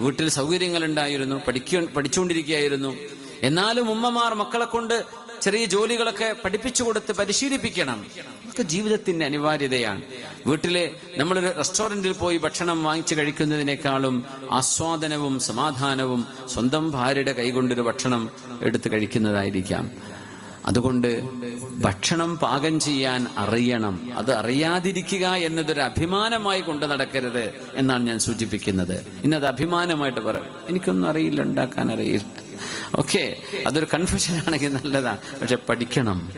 വീട്ടിൽ സൗകര്യങ്ങൾ ഉണ്ടായിരുന്നു പഠിക്ക പഠിച്ചുകൊണ്ടിരിക്കുകയായിരുന്നു. എന്നാലും ഉമ്മമാർ മക്കളെ കൊണ്ട് ചെറിയ ജോലികളൊക്കെ പഠിപ്പിച്ചു കൊടുത്ത് പരിശീലിപ്പിക്കണം. അതൊക്കെ ജീവിതത്തിന്റെ അനിവാര്യതയാണ്. വീട്ടിലെ നമ്മളൊരു റെസ്റ്റോറന്റിൽ പോയി ഭക്ഷണം വാങ്ങിച്ചു കഴിക്കുന്നതിനേക്കാളും ആസ്വാദനവും സമാധാനവും സ്വന്തം ഭാര്യയുടെ കൈകൊണ്ടൊരു ഭക്ഷണം എടുത്ത് കഴിക്കുന്നതായിരിക്കാം. അതുകൊണ്ട് ഭക്ഷണം പാകം ചെയ്യാൻ അറിയണം. അത് അറിയാതിരിക്കുക എന്നതൊരു അഭിമാനമായി കൊണ്ട് നടക്കരുത് എന്നാണ് ഞാൻ സൂചിപ്പിക്കുന്നത്. ഇന്നത് അഭിമാനമായിട്ട് പറയും. എനിക്കൊന്നും അറിയില്ല ഉണ്ടാക്കാൻ അറിയില്ല. ഓക്കെ അതൊരു കൺഫ്യൂഷൻ ആണെങ്കിൽ നല്ലതാണ് പക്ഷെ പഠിക്കണം.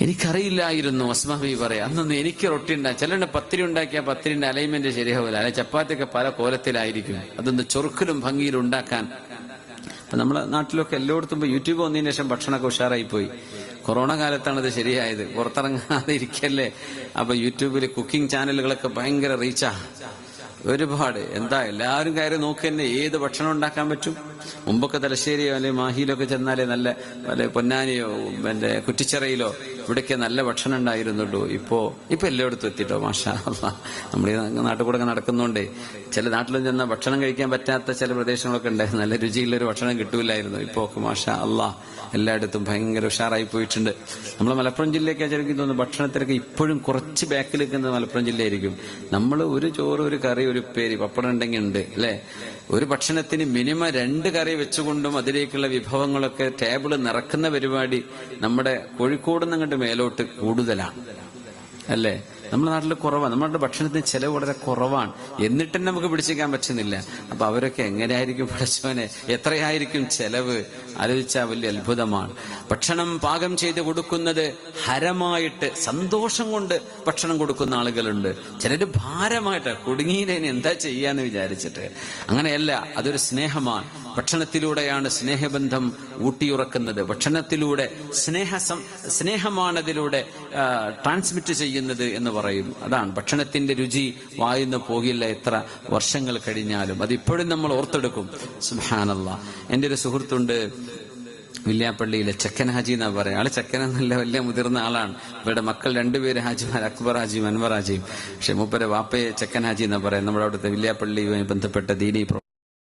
എനിക്കറിയില്ലായിരുന്നു അസ്മാബി പറയാം. അന്നൊന്നും എനിക്ക് റൊട്ടി ഉണ്ടാക്കി ചിലരുടെ പത്തിരി ഉണ്ടാക്കിയ പത്തിരിന്റെ അലൈൻമെന്റ് ശരിയാവില്ല അല്ലെ ചപ്പാത്തിയൊക്കെ പല കോലത്തിലായിരിക്കും. അതൊന്ന് ചൊറുക്കലും ഭംഗിയിലും ഉണ്ടാക്കാൻ നമ്മളെ നാട്ടിലൊക്കെ എല്ലായിടത്തും യൂട്യൂബ് വന്നതിന് ശേഷം ഭക്ഷണമൊക്കെ ഉഷാറായി പോയി കൊറോണ കാലത്താണ് ഇത് ശരിയായത്. പുറത്തിറങ്ങാതെ ഇരിക്കല്ലേ? അപ്പൊ യൂട്യൂബിൽ കുക്കിംഗ് ചാനലുകളൊക്കെ ഭയങ്കര റീച്ചാ ഒരുപാട്. എന്താ എല്ലാവരും കയറി നോക്കി തന്നെ ഏത് ഭക്ഷണം ഉണ്ടാക്കാൻ പറ്റും? മുമ്പൊക്കെ തലശ്ശേരിയോ അല്ലെങ്കിൽ മാഹിയിലൊക്കെ ചെന്നാലേ നല്ല വല്ല പൊന്നാനിയോ എന്റെ കുറ്റിച്ചിറയിലോ ഇവിടേക്ക് നല്ല ഭക്ഷണം ഉണ്ടായിരുന്നുള്ളൂ. ഇപ്പോ ഇപ്പൊ എല്ലായിടത്തും എത്തിട്ടോ മാഷാ അല്ലാ. ഈ നാട്ടിൽ കൂടെ നടക്കുന്നോണ്ടേ ചില നാട്ടിലും ചെന്ന ഭക്ഷണം കഴിക്കാൻ പറ്റാത്ത ചില പ്രദേശങ്ങളൊക്കെ ഉണ്ടായിരുന്നു നല്ല രുചിയുള്ള ഒരു ഭക്ഷണം കിട്ടൂലായിരുന്നു ഇപ്പോ ഒക്കെ മാഷാ അല്ലാ എല്ലായിടത്തും ഭയങ്കര ഉഷാറായി പോയിട്ടുണ്ട്. നമ്മൾ മലപ്പുറം ജില്ലയ്ക്ക് ആചരിക്കുന്നു ഭക്ഷണത്തിലൊക്കെ ഇപ്പോഴും കുറച്ച് ബാക്കിൽ നിൽക്കുന്നത് മലപ്പുറം ജില്ലയായിരിക്കും. നമ്മൾ ഒരു ചോറ് ഒരു കറി ഒരു പേര് പപ്പടം ഉണ്ടെങ്കിൽ ഉണ്ട് അല്ലെ? ഒരു ഭക്ഷണത്തിന് മിനിമം രണ്ട് കറി വെച്ചുകൊണ്ടും അതിലേക്കുള്ള വിഭവങ്ങളൊക്കെ ടേബിൾ നിറക്കുന്ന പരിപാടി നമ്മുടെ കോഴിക്കോട് നിന്നങ്ങോട്ട് മേലോട്ട് കൂടുതലാണ് അല്ലേ? നമ്മുടെ നാട്ടിൽ കുറവാണ്. നമ്മുടെ ഭക്ഷണത്തിന് ചെലവ് വളരെ കുറവാണ്. എന്നിട്ടും നമുക്ക് പിടിച്ചേക്കാൻ പറ്റുന്നില്ല. അപ്പൊ അവരൊക്കെ എങ്ങനെയായിരിക്കും പഠിച്ചവനെ? എത്രയായിരിക്കും ചെലവ്? ആലോചിച്ചാൽ വലിയ അത്ഭുതമാണ്. ഭക്ഷണം പാകം ചെയ്ത് കൊടുക്കുന്നത് ഹരമായിട്ട് സന്തോഷം കൊണ്ട് ഭക്ഷണം കൊടുക്കുന്ന ആളുകളുണ്ട്. ചിലര് ഭാരമായിട്ട് കുടുങ്ങിയതിന് എന്താ ചെയ്യാന്ന് വിചാരിച്ചിട്ട്? അങ്ങനെയല്ല അതൊരു സ്നേഹമാണ്. ഭക്ഷണത്തിലൂടെയാണ് സ്നേഹബന്ധം ഊട്ടിയുറക്കുന്നത്. ഭക്ഷണത്തിലൂടെ സ്നേഹ സ്നേഹമാണതിലൂടെ ട്രാൻസ്മിറ്റ് ചെയ്യുന്നത് എന്ന് പറയും. അതാണ്. ഭക്ഷണത്തിന്റെ രുചി വായുന്ന് പോകില്ല എത്ര വർഷങ്ങൾ കഴിഞ്ഞാലും. അതിപ്പോഴും നമ്മൾ ഓർത്തെടുക്കും. സുഹാനല്ല എന്റെ ഒരു സുഹൃത്തുണ്ട് വില്യാപ്പള്ളിയിലെ ചെക്കൻ ഹാജി എന്നാ പറയാം. ആൾ ചെക്കൻ എന്നല്ല വലിയ മുതിർന്ന ആളാണ്. ഇവരുടെ മക്കൾ രണ്ടുപേര് ഹാജിമാർ അക്ബർ ഹാജിയും അൻവർ ഹാജിയും. പക്ഷെ മൂപ്പരെ വാപ്പയെ ചെക്കൻ ഹാജി എന്നാ പറയാം. നമ്മുടെ അവിടുത്തെ വില്യാപ്പള്ളിയുമായി ബന്ധപ്പെട്ട ദീനി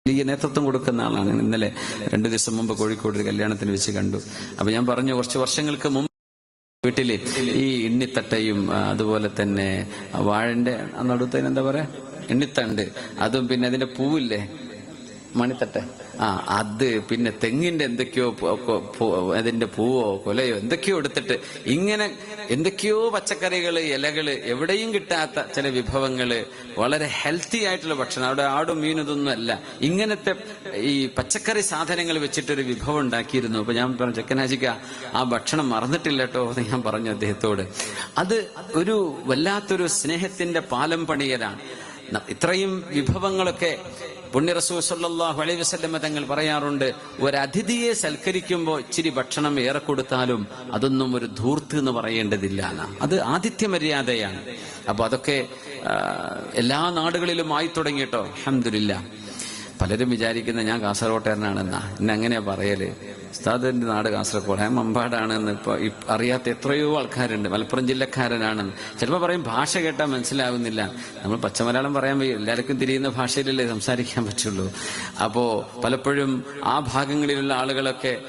വലിയ നേതൃത്വം കൊടുക്കുന്ന ആളാണ്. ഇന്നലെ രണ്ടു ദിവസം മുമ്പ് കോഴിക്കോട് കല്യാണത്തിന് വെച്ച് കണ്ടു. അപ്പൊ ഞാൻ പറഞ്ഞു കുറച്ച് വർഷങ്ങൾക്ക് മുമ്പ് വീട്ടിൽ ഈ എണ്ണിത്തട്ടയും അതുപോലെ തന്നെ വാഴന്റെ നടുത്തതിന് എന്താ പറയാ? എണ്ണിത്തണ്ട്. അതും പിന്നെ അതിന്റെ പൂവില്ലേ? മണിത്തട്ട. ആ അത് പിന്നെ തെങ്ങിന്റെ എന്തൊക്കെയോ അതിന്റെ പൂവോ കൊലയോ എന്തൊക്കെയോ എടുത്തിട്ട് ഇങ്ങനെ എന്തൊക്കെയോ പച്ചക്കറികൾ ഇലകൾ എവിടെയും കിട്ടാത്ത ചില വിഭവങ്ങൾ വളരെ ഹെൽത്തി ആയിട്ടുള്ള ഭക്ഷണം. അവിടെ ആടും മീനും അല്ല. ഇങ്ങനത്തെ ഈ പച്ചക്കറി സാധനങ്ങൾ വെച്ചിട്ടൊരു വിഭവം ഉണ്ടാക്കിയിരുന്നു. അപ്പൊ ഞാൻ പറഞ്ഞു ചെക്കനാജിക്ക ആ ഭക്ഷണം മറന്നിട്ടില്ല കേട്ടോ എന്ന് ഞാൻ പറഞ്ഞു അദ്ദേഹത്തോട്. അത് ഒരു വല്ലാത്തൊരു സ്നേഹത്തിന്റെ പാലം പണിയലാണ്. ഇത്രയും വിഭവങ്ങളൊക്കെ പുണ്യറസൂ റസൂൽ സല്ലല്ലാഹു അലൈഹി വസല്ലമ തങ്ങൾ പറയാറുണ്ട്. ഒരതിഥിയെ സൽക്കരിക്കുമ്പോൾ ഇച്ചിരി ഭക്ഷണം ഏറെ കൊടുത്താലും അതൊന്നും ഒരു ധൂർത്ത് എന്ന് പറയേണ്ടതില്ല. അത് ആതിഥ്യ മര്യാദയാണ്. അപ്പൊ അതൊക്കെ എല്ലാ നാടുകളിലും ആയി തുടങ്ങിയിട്ടോ അഹമ്മദില്ല പലരും വിചാരിക്കുന്ന ഞാൻ കാസർകോട്ടുകാരനാണെന്നാ എന്നെ അങ്ങനെയാ പറയൽ. ഉസ്താദിന്റെ നാട് കാസർഗോഡ്. ഞാൻ മമ്പാടാണെന്ന് ഇപ്പൊ അറിയാത്ത എത്രയോ ആൾക്കാരുണ്ട്. മലപ്പുറം ജില്ലക്കാരനാണെന്ന്. ചിലപ്പോൾ പറയും ഭാഷ കേട്ടാൽ മനസ്സിലാവുന്നില്ല. നമ്മൾ പച്ചമലയാളം പറയാൻ വയ്യ. എല്ലാവർക്കും തിരിയുന്ന ഭാഷയിലല്ലേ സംസാരിക്കാൻ പറ്റുള്ളൂ. അപ്പോ പലപ്പോഴും ആ ഭാഗങ്ങളിലുള്ള ആളുകളൊക്കെ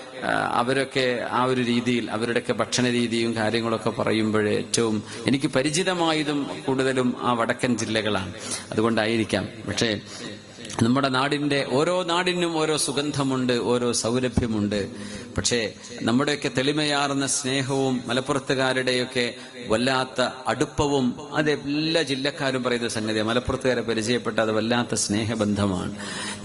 അവരൊക്കെ ആ ഒരു രീതിയിൽ അവരുടെയൊക്കെ ഭക്ഷണ രീതിയും കാര്യങ്ങളൊക്കെ പറയുമ്പോഴേ ഏറ്റവും എനിക്ക് പരിചിതമായതും കൂടുതലും ആ വടക്കൻ ജില്ലകളാണ്. അതുകൊണ്ടായിരിക്കാം. പക്ഷേ നമ്മുടെ നാടിന്റെ ഓരോ നാടിനും ഓരോ സുഗന്ധമുണ്ട് ഓരോ സൗരഭ്യമുണ്ട്. പക്ഷേ നമ്മുടെയൊക്കെ തെളിമയാർന്ന സ്നേഹവും മലപ്പുറത്തുകാരുടെയൊക്കെ വല്ലാത്ത അടുപ്പവും അത് എല്ലാ ജില്ലക്കാരും പറയുന്ന സംഗതി മലപ്പുറത്തുകാരെ പരിചയപ്പെട്ട അത് വല്ലാത്ത സ്നേഹബന്ധമാണ്.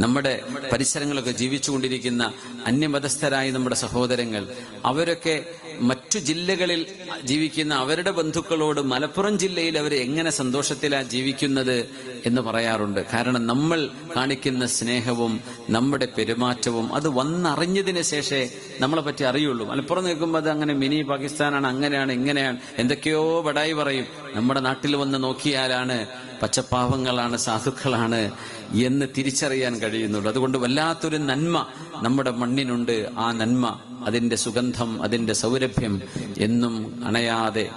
നമ്മുടെ പരിസരങ്ങളൊക്കെ ജീവിച്ചുകൊണ്ടിരിക്കുന്ന അന്യമതസ്ഥരായ നമ്മുടെ സഹോദരങ്ങൾ അവരൊക്കെ മറ്റു ജില്ലകളിൽ ജീവിക്കുന്ന അവരുടെ ബന്ധുക്കളോട് മലപ്പുറം ജില്ലയിൽ അവർ എങ്ങനെ സന്തോഷത്തിലാണ് ജീവിക്കുന്നത് എന്ന് പറയാറുണ്ട്. കാരണം നമ്മൾ കാണിക്കുന്ന സ്നേഹവും നമ്മുടെ പെരുമാറ്റവും അത് വന്നറിഞ്ഞതിന് ശേഷേ നമ്മളെ പറ്റി അറിയുള്ളൂ. മലപ്പുറം നിൽക്കുമ്പോൾ അത് അങ്ങനെ മിനി പാകിസ്ഥാനാണ് അങ്ങനെയാണ് ഇങ്ങനെയാണ് എന്തൊക്കെയോ ബടായി പറയും. നമ്മുടെ നാട്ടിൽ വന്ന് നോക്കിയാലാണ് പച്ചപ്പാവങ്ങളാണ് സാധുക്കളാണ് എന്ന് തിരിച്ചറിയാൻ കഴിയുന്നുള്ളൂ. അതുകൊണ്ട് വല്ലാത്തൊരു നന്മ നമ്മുടെ മണ്ണിനുണ്ട്. ആ നന്മ അതിന്റെ സുഗന്ധം അതിന്റെ സൗരഭ്യം എന്നും അണയാതെ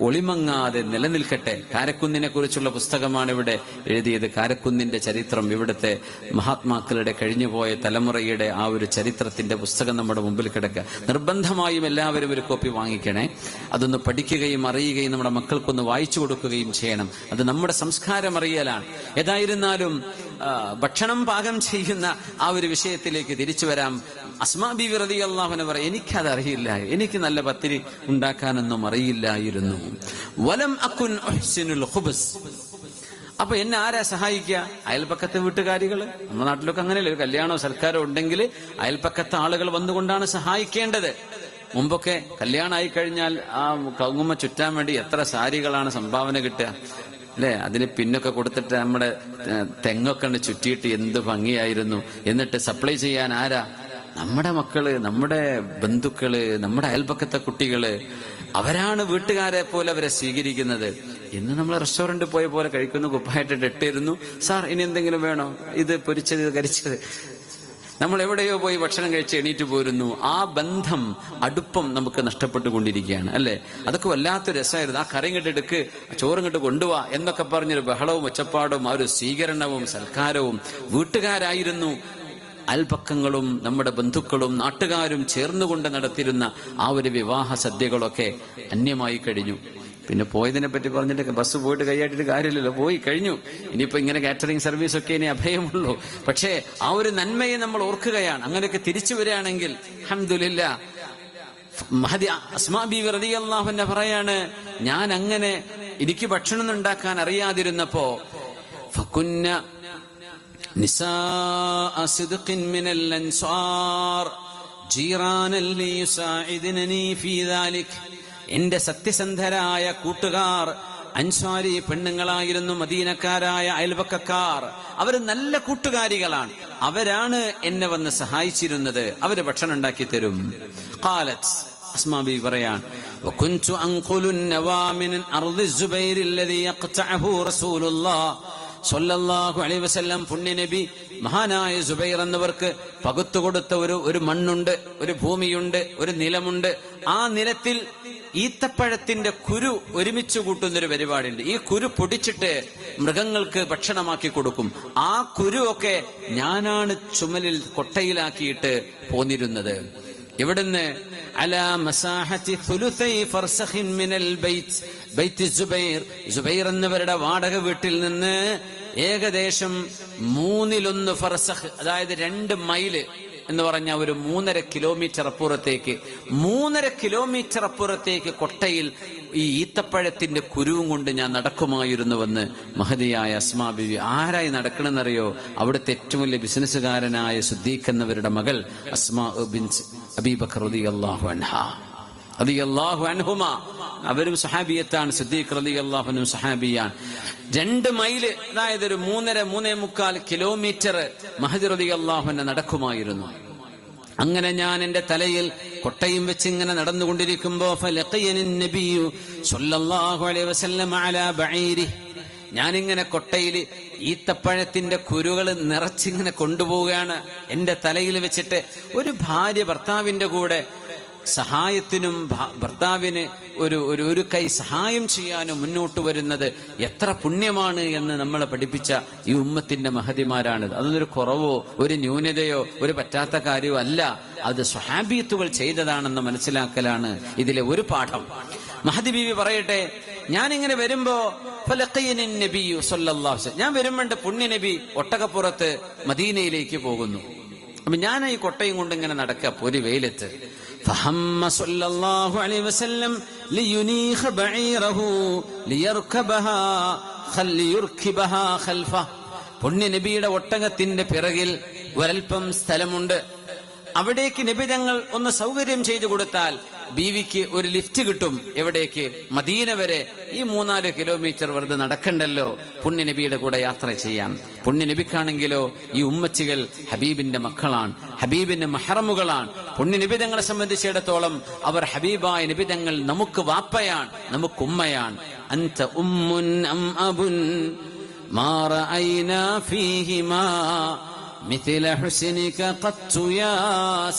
ഒളിമങ്ങാതെ നിലനിൽക്കട്ടെ. കാരക്കുന്നിനെ കുറിച്ചുള്ള പുസ്തകമാണ് ഇവിടെ എഴുതിയത്. കാരക്കുന്നിന്റെ ചരിത്രം ഇവിടുത്തെ മഹാത്മാക്കളുടെ കഴിഞ്ഞുപോയ തലമുറയുടെ ആ ഒരു ചരിത്രത്തിന്റെ പുസ്തകം നമ്മുടെ മുമ്പിൽ കിടക്കുക. നിർബന്ധമായും എല്ലാവരും ഒരു കോപ്പി വാങ്ങിക്കണേ. അതൊന്ന് പഠിക്കുകയും അറിയുകയും നമ്മുടെ മക്കൾക്കൊന്ന് വായിച്ചു കൊടുക്കുകയും ചെയ്യണം. അത് നമ്മുടെ സംസ്കാരം അറിയലാണ്. ഏതായിരുന്നാലും ഭക്ഷണം പാകം ചെയ്യുന്ന ആ ഒരു വിഷയത്തിലേക്ക് തിരിച്ചു വരാം. അസ്മാ ബി വിറതി അള്ളാഹുനെ പറ എനിക്കതറിയില്ല എനിക്ക് നല്ല പത്തിരി ഉണ്ടാക്കാനൊന്നും അറിയില്ലായിരുന്നു. വലം അക്കുൻ ഖുബ്സ്. അപ്പൊ എന്നെ ആരാ സഹായിക്കുക? അയൽപ്പക്കത്തെ വീട്ടുകാരികൾ? നമ്മുടെ നാട്ടിലൊക്കെ അങ്ങനെയല്ലേ ഒരു കല്യാണോ സൽക്കാരോ ഉണ്ടെങ്കിൽ അയൽപ്പക്കത്തെ ആളുകൾ വന്നുകൊണ്ടാണ് സഹായിക്കേണ്ടത്. മുമ്പൊക്കെ കല്യാണമായി കഴിഞ്ഞാൽ ആ കൗങ്ങുമ്മ ചുറ്റാൻ വേണ്ടി എത്ര സാരികളാണ് സംഭാവന കിട്ടുക. അല്ലെ അതിന് പിന്നൊക്കെ കൊടുത്തിട്ട് നമ്മുടെ തെങ്ങൊക്കെ ചുറ്റിയിട്ട് എന്ത് ഭംഗിയായിരുന്നു. എന്നിട്ട് സപ്ലൈ ചെയ്യാൻ ആരാ? നമ്മുടെ മക്കൾ നമ്മുടെ ബന്ധുക്കൾ നമ്മുടെ അയൽപക്കത്തെ കുട്ടികൾ. അവരാണ് വീട്ടുകാരെ പോലെ അവരെ സ്വീകരിക്കുന്നത്. ഇന്ന് നമ്മൾ റെസ്റ്റോറന്റ് പോയ പോലെ കഴിക്കുന്നു കുപ്പായിട്ട് ഇട്ടിരുന്നു. സാർ ഇനി എന്തെങ്കിലും വേണോ? ഇത് പൊരിച്ചത് കരിച്ചത്. നമ്മൾ എവിടെയോ പോയി ഭക്ഷണം കഴിച്ച് എണീറ്റ് പോരുന്നു. ആ ബന്ധം അടുപ്പം നമുക്ക് നഷ്ടപ്പെട്ടുകൊണ്ടിരിക്കുകയാണ് അല്ലെ? അതൊക്കെ വല്ലാത്ത രസമായിരുന്നു. ആ കറിയും ഇങ്ങോട്ടെടുക്ക് ചോറും കെട്ട് കൊണ്ടുപോവാ എന്നൊക്കെ പറഞ്ഞൊരു ബഹളവും ഒച്ചപ്പാടും ആ ഒരു സ്വീകരണവും സൽക്കാരവും. വീട്ടുകാരായിരുന്നു. അയൽപക്കങ്ങളും നമ്മുടെ ബന്ധുക്കളും നാട്ടുകാരും ചേർന്നുകൊണ്ട് നടത്തിയിരുന്ന ആ ഒരു വിവാഹ സദ്യകളൊക്കെ അന്യമായി കഴിഞ്ഞു. പിന്നെ പോയതിനെ പറ്റി പറഞ്ഞിട്ട് ബസ് പോയിട്ട് കൈയാട്ടിട്ട് കാര്യമില്ലല്ലോ പോയി കഴിഞ്ഞു ഇനിയിപ്പോ ഇങ്ങനെ കാറ്ററിംഗ് സർവീസ് ഒക്കെ ഇനി അഭയമുള്ളൂ പക്ഷേ ആ ഒരു നന്മയെ നമ്മൾ ഓർക്കുകയാണ് അങ്ങനെയൊക്കെ തിരിച്ചു വരികയാണെങ്കിൽ അഹമ്മദില്ല മഹദി അസ്മാ ബി റളിയല്ലാഹുവിനെ പറയാണ് ഞാൻ അങ്ങനെ എനിക്ക് ഭക്ഷണം ഉണ്ടാക്കാൻ അറിയാതിരുന്നപ്പോ ഫകുന്ന نساء صدق من الأنصار جيرانا ليساعدنني في ذلك എന്റെ സത്യസന്ധരായ കൂട്ടുകാർ അൻസ്വാരി പെണ്ണുങ്ങളായിരുന്നു മദീനക്കാരായ അയൽവക്കക്കാർ. അവർ നല്ല കൂട്ടുകാരികളാണ്. അവരാണ് എന്നെ വന്ന് സഹായിച്ചിരുന്നത്. അവർ ഭക്ഷണം ഉണ്ടാക്കി തരും. പുണ്യനബി മഹാനായ സുബൈർ എന്നവർക്ക് പകുത്തുകൊടുത്ത ഒരു ഒരു മണ്ണുണ്ട് ഒരു ഭൂമിയുണ്ട് ഒരു നിലമുണ്ട്. ആ നിലത്തിൽ ഈത്തപ്പഴത്തിന്റെ കുരു ഒരുമിച്ച് കൂട്ടുന്നൊരു പരിപാടിയുണ്ട്. ഈ കുരു പൊടിച്ചിട്ട് മൃഗങ്ങൾക്ക് ഭക്ഷണമാക്കി കൊടുക്കും. ആ കുരു ഒക്കെ ഞാനാണ് ചുമലിൽ കൊട്ടയിലാക്കിയിട്ട് പോന്നിരുന്നത്. ഇവിടുന്ന് മിനൽ എന്നിവരുടെ വാടക വീട്ടിൽ നിന്ന് ഏകദേശം മൂന്നിലൊന്ന് ഫർസഹ് അതായത് രണ്ട് മൈൽ എന്ന് പറഞ്ഞ ഒരു മൂന്നര കിലോമീറ്റർ അപ്പുറത്തേക്ക് മൂന്നര കിലോമീറ്റർ അപ്പുറത്തേക്ക് കൊട്ടയിൽ ഈ ഈത്തപ്പഴത്തിന്റെ കുരുവും കൊണ്ട് ഞാൻ നടക്കുമായിരുന്നുവെന്ന് മഹതിയായ അസ്മാ ബിവി ആരായി നടക്കണമെന്നറിയോ? അവിടുത്തെ ഏറ്റവും വലിയ ബിസിനസ്സുകാരനായ സുദ്ദീഖ് എന്നവരുടെ മകൾ അസ്മാ ബിൻ അബീബക്കർ റളിയല്ലാഹു അൻഹ. റളിയല്ലാഹു അൻഹുമ. അവരും സഹാബിയത്താണ് സിദ്ദീഖ് റളിയല്ലാഹുനും സഹാബിയാണ് രണ്ട് മൈൽ അതായത് ഒരു മൂന്നര മൂന്നേ മുക്കാൽ കിലോമീറ്റർ മഹദി അള്ളാഹുനെ നടക്കുമായിരുന്നു. അങ്ങനെ ഞാൻ എന്റെ തലയിൽ കൊട്ടയും വെച്ച് ഇങ്ങനെ നടന്നുകൊണ്ടിരിക്കുമ്പോ അലാ ഞാനിങ്ങനെ കൊട്ടയിൽ ഈത്തപ്പഴത്തിന്റെ കുരുകൾ നിറച്ചിങ്ങനെ കൊണ്ടുപോവുകയാണ്. എന്റെ തലയിൽ വെച്ചിട്ട് ഒരു ഭാര്യ ഭർത്താവിന്റെ കൂടെ സഹായത്തിനും ഭർത്താവിന് ഒരു ഒരു ഒരു കൈ സഹായം ചെയ്യാനും മുന്നോട്ട് വരുന്നത് എത്ര പുണ്യമാണ് എന്ന് നമ്മളെ പഠിപ്പിച്ച ഈ ഉമ്മത്തിന്റെ മഹതിമാരാണ് അതൊന്നൊരു കുറവോ ഒരു ന്യൂനതയോ ഒരു പറ്റാത്ത കാര്യമോ അല്ല. അത് സ്വഹാബിയത്തുകൾ ചെയ്തതാണെന്ന് മനസ്സിലാക്കലാണ് ഇതിലെ ഒരു പാഠം. മഹദി ബീവി പറയട്ടെ ഞാൻ ഇങ്ങനെ വരുമ്പോ ഞാൻ വരുമ്പോണ്ട് പുണ്യ നബി ഒട്ടകപ്പുറത്ത് മദീനയിലേക്ക് പോകുന്നു. അപ്പൊ ഞാൻ ഈ കൊട്ടയും കൊണ്ട് ഇങ്ങനെ നടക്കുക പൊരി വെയിലത്ത്. فهم صلى الله عليه وسلم لينيخ بعيره ليركبها خل ليركبها خلفه പുണ്യ നബിയുടെ ഒട്ടകത്തിന്റെ പിറകിൽ ഒരൽപ്പം സ്ഥലമുണ്ട് അവിടേക്ക് നിബിതങ്ങൾ ഒന്ന് സൗകര്യം ചെയ്തു കൊടുത്താൽ ബീവിക്ക് ഒരു ലിഫ്റ്റ് കിട്ടും. എവിടേക്ക്? മദീന വരെ. ഈ മൂന്നാൽ കിലോമീറ്റർ വെറുതെ നടക്കണ്ടല്ലോ. പുണ്യനബിയുടെ കൂടെ യാത്ര ചെയ്യാം. പുണ്യനബിക്കാണെങ്കിലോ ഈ ഉമ്മച്ചികൾ ഹബീബിന്റെ മക്കളാണ്. ഹബീബിന്റെ മഹറമുകളാണ്. പുണ്യ നിബിതങ്ങളെ സംബന്ധിച്ചിടത്തോളം അവർ ഹബീബായ നിബിതങ്ങൾ നമുക്ക് വാപ്പയാണ് നമുക്ക് ഉമ്മയാണ്. അൻത ഉമ്മുൻ അം അബുൻ ഫീഹിമാ مثل حسنك قط يا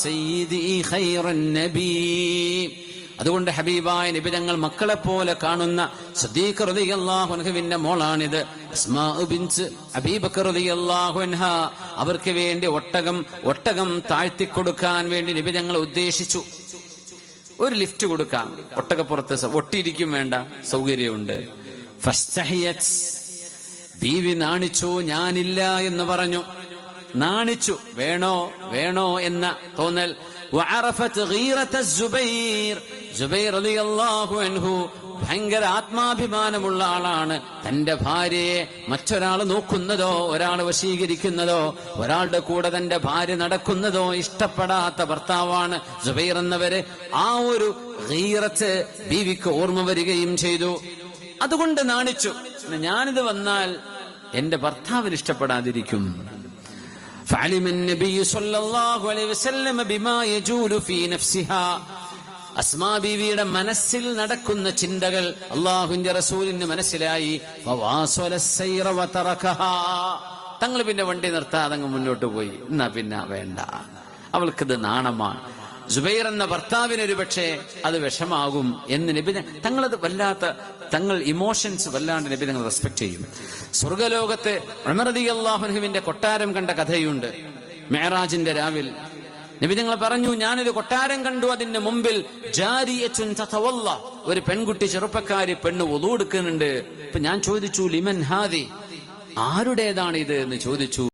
سيدي خير النبي അതുകൊണ്ട് ഹബീബായ നിബിതങ്ങൾ മക്കളെ പോലെ കാണുന്ന സദീഖ് റളിയല്ലാഹുവിന്റെ മോളാണിത് അസ്മാ ബിൻസ് അബീബക്കർ റളിയല്ലാഹു അൻഹ അവർക്ക് വേണ്ടി ഒട്ടകം ഒട്ടകം താഴ്ത്തിക്കൊടുക്കാൻ വേണ്ടി നിബിതങ്ങൾ ഉദ്ദേശിച്ചു ഒരു ലിഫ്റ്റ് കൊടുക്കാം ഒട്ടകപ്പുറത്ത് സ- ഒട്ടിയിരിക്കും വേണ്ട സൗകര്യമുണ്ട് ഫസ്തഹിയത്. ബീവി നാണിച്ചു ഞാനില്ല എന്ന് പറഞ്ഞു നാണിച്ചു. വേണോ? വേണോ എന്ന തോന്നൽ. ഭയങ്കര ആത്മാഭിമാനമുള്ള ആളാണ്. തന്റെ ഭാര്യയെ മറ്റൊരാൾ നോക്കുന്നതോ ഒരാൾ വശീകരിക്കുന്നതോ ഒരാളുടെ കൂടെ തന്റെ ഭാര്യ നടക്കുന്നതോ ഇഷ്ടപ്പെടാത്ത ഭർത്താവാണ് ജുബൈർ എന്നവര് ആ ഒരു ഗീറത്ത് ബീവിക്ക് ഓർമ്മ വരികയും ചെയ്തു. അതുകൊണ്ട് നാണിച്ചു. ഞാനിത് വന്നാൽ എന്റെ ഭർത്താവിന് ഇഷ്ടപ്പെടാതിരിക്കും. فعلم النبي صلى الله عليه وسلم بما يجول في نفسها അസ്മാ ബീവിയുടെ മനസ്സിൽ നടക്കുന്ന ചിന്തകൾ അള്ളാഹുവിന്റെ റസൂലിന് മനസ്സിലായി ഫവാസല السير وتركها. തങ്ങൾ പിന്നെ വണ്ടി നിർത്താതെ അങ്ങ് മുന്നോട്ട് പോയി എന്നാ പിന്നെ വേണ്ട അവൾക്കിത് നാണമാണ് ജുബൈർ എന്ന ഭർത്താവിനൊരു പക്ഷേ അത് വിഷമാകും എന്ന് നബി തങ്ങളത് വല്ലാത്ത തങ്ങൾ ഇമോഷൻസ് വല്ലാണ്ട് നബി തങ്ങൾ റെസ്പെക്ട് ചെയ്യും. സ്വർഗലോകത്ത് അമർദി അള്ളാഹുനുവിന്റെ കൊട്ടാരം കണ്ട കഥയുണ്ട്. മേറാജിന്റെ രാവിൽ. നബി തങ്ങൾ പറഞ്ഞു ഞാനൊരു കൊട്ടാരം കണ്ടു. അതിന്റെ മുമ്പിൽ. ഒരു പെൺകുട്ടി ചെറുപ്പക്കാരി പെണ്ണ് ഒതുവെടുക്കുന്നുണ്ട്. ഇപ്പൊ ഞാൻ ചോദിച്ചു ലിമൻ ഹാദി ആരുടേതാണ് ഇത്? എന്ന് ചോദിച്ചു